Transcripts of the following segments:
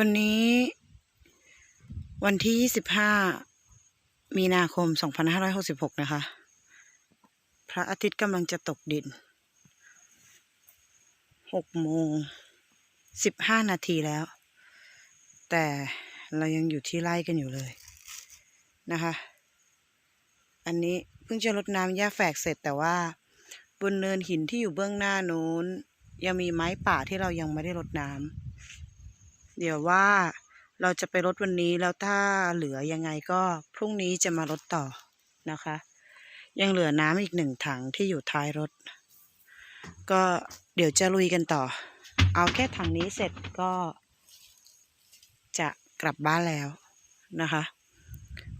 วันนี้ วันที่ 25 มีนาคม 2566 นะคะ พระอาทิตย์กำลังจะตกดิน 6 โมง 15 นาทีแล้ว แต่เรายังอยู่ที่ไร่กันอยู่เลยนะคะ อันนี้เพิ่งจะรดน้ำหญ้าแฝกเสร็จแต่ว่าบนเนินหินที่อยู่เบื้องหน้านู้น ยังมีไม้ป่าที่เรายังไม่ได้รดน้ำ เดี๋ยวว่าเราจะไปรดวันนี้แล้วถ้าเหลือยังไงก็พรุ่งนี้จะมารดต่อนะคะ ยังเหลือน้ำอีกหนึ่งถังที่อยู่ท้ายรถ ก็เดี๋ยวจะลุยกันต่อ เอาแค่ถังนี้เสร็จก็ จะกลับบ้านแล้วนะคะ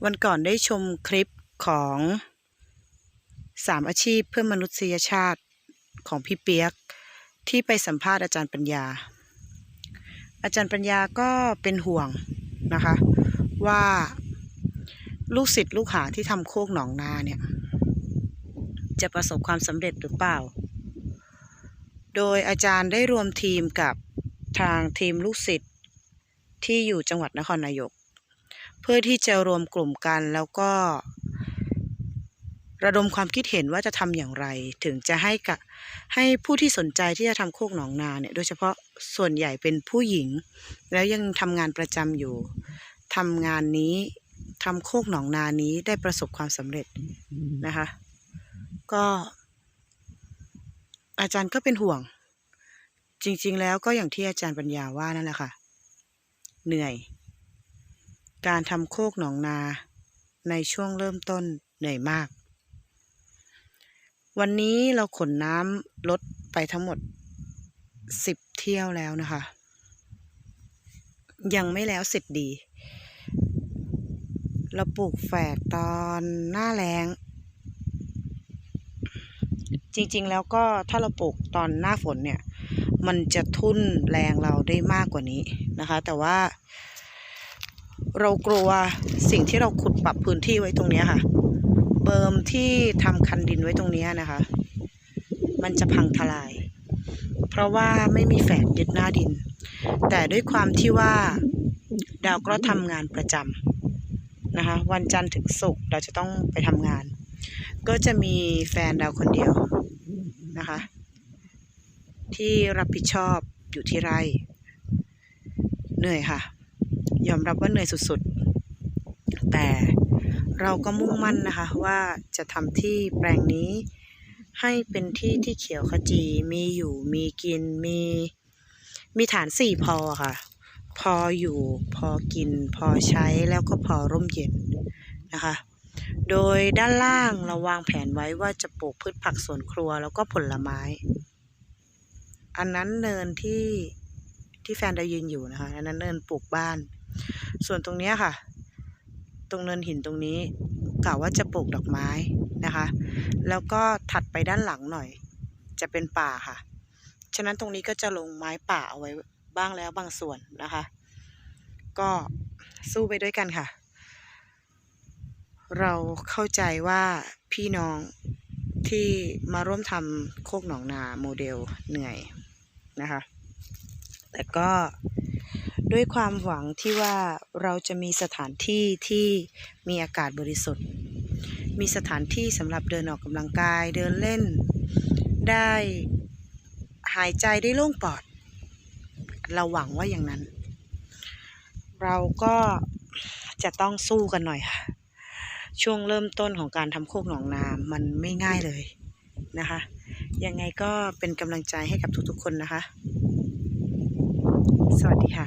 วันก่อนได้ชมคลิปของสามอาชีพเพื่อมนุษยชาติของพี่เปียก ที่ไปสัมภาษณ์อาจารย์ปัญญา อาจารย์ปัญญาก็เป็นห่วงนะคะ ว่าลูกศิษย์ลูกหาที่ทำโคกหนองนาเนี่ย จะประสบความสำเร็จหรือเปล่า โดยอาจารย์ได้รวมทีมกับทางทีมลูกศิษย์ที่อยู่จังหวัดนครนายก เพื่อที่จะรวมกลุ่มกันแล้วก็ ระดมความคิดเห็นว่าจะทำอย่างไร ถึงจะให้กับให้ผู้ที่สนใจที่จะทำโคกหนองนาเนี่ยโดยเฉพาะส่วนใหญ่เป็นผู้หญิง แล้วยังทำงานประจำอยู่ทำงานนี้ทำโคกหนองนานี้ได้ประสบความสำเร็จนะคะ ก็ อาจารย์ก็เป็นห่วง จริง ๆ แล้วก็อย่างที่อาจารย์ปัญญาว่านั่นแหละค่ะ เหนื่อย การทำโคกหนองนาในช่วงเริ่มต้นเหนื่อยมาก วันนี้เราขนน้ำลดไปทั้งหมดสิบเที่ยวแล้วนะคะ ยังไม่แล้วเสร็จดี เราปลูกแฝกตอนหน้าแล้ง จริงๆแล้วก็ถ้าเราปลูกตอนหน้าฝนเนี่ย มันจะทุ่นแรงเราได้มากกว่านี้นะคะ แต่ว่า เรากลัวสิ่งที่เราขุดปรับพื้นที่ไว้ตรงนี้ค่ะ เบิร์มที่ทำคันดินไว้ตรงนี้นะคะ มันจะพังทลาย เพราะว่าไม่มีแฝกยึดหน้าดิน แต่ด้วยความที่ว่าดาวก็ทำงานประจำนะคะ วันจันทร์ถึงศุกร์เราจะต้องไปทำงาน ก็จะมีแฟนดาวคนเดียวนะคะ ที่รับผิดชอบอยู่ที่ไร่เหนื่อยค่ะ ยอมรับว่าเหนื่อยสุดๆ แต่ เราก็มุ่งมั่นนะคะว่าจะทำที่แปลงนี้ ให้เป็นที่ที่เขียวขจีมีอยู่มีกินมีมีฐานสี่พอค่ะ พออยู่พอกิน พอใช้แล้วก็พอร่มเย็นนะคะ โดยด้านล่างเราวางแผนไว้ว่าจะปลูกพืชผักสวนครัวแล้วก็ผลไม้ อันนั้นเนินที่ที่แฟนเรายืนอยู่นะคะอันนั้นเนินปลูกบ้าน ส่วนตรงนี้ค่ะ ตรงเนินหินตรงนี้กะว่าจะปลูกดอกไม้นะคะ แล้วก็ถัดไปด้านหลังหน่อย จะเป็นป่าค่ะ ฉะนั้นตรงนี้ก็จะลงไม้ป่าเอาไว้บ้างแล้วบางส่วนนะคะ ก็สู้ไปด้วยกันค่ะ เราเข้าใจว่าพี่น้องที่มาร่วมทำโคกหนองนาโมเดลเหนื่อยนะคะ แต่ก็ ด้วยความหวังที่ว่าเราจะมีสถานที่ที่มีอากาศบริสุทธิ์ มีสถานที่สำหรับเดินออกกำลังกายเดินเล่น ได้หายใจได้โล่งปลอด เราหวังว่าอย่างนั้น เราก็จะต้องสู้กันหน่อยค่ะ ช่วงเริ่มต้นของการทำโคกหนองนามันไม่ง่ายเลยนะคะ ยังไงก็เป็นกำลังใจให้กับทุกๆคนนะคะ สวัสดีค่ะ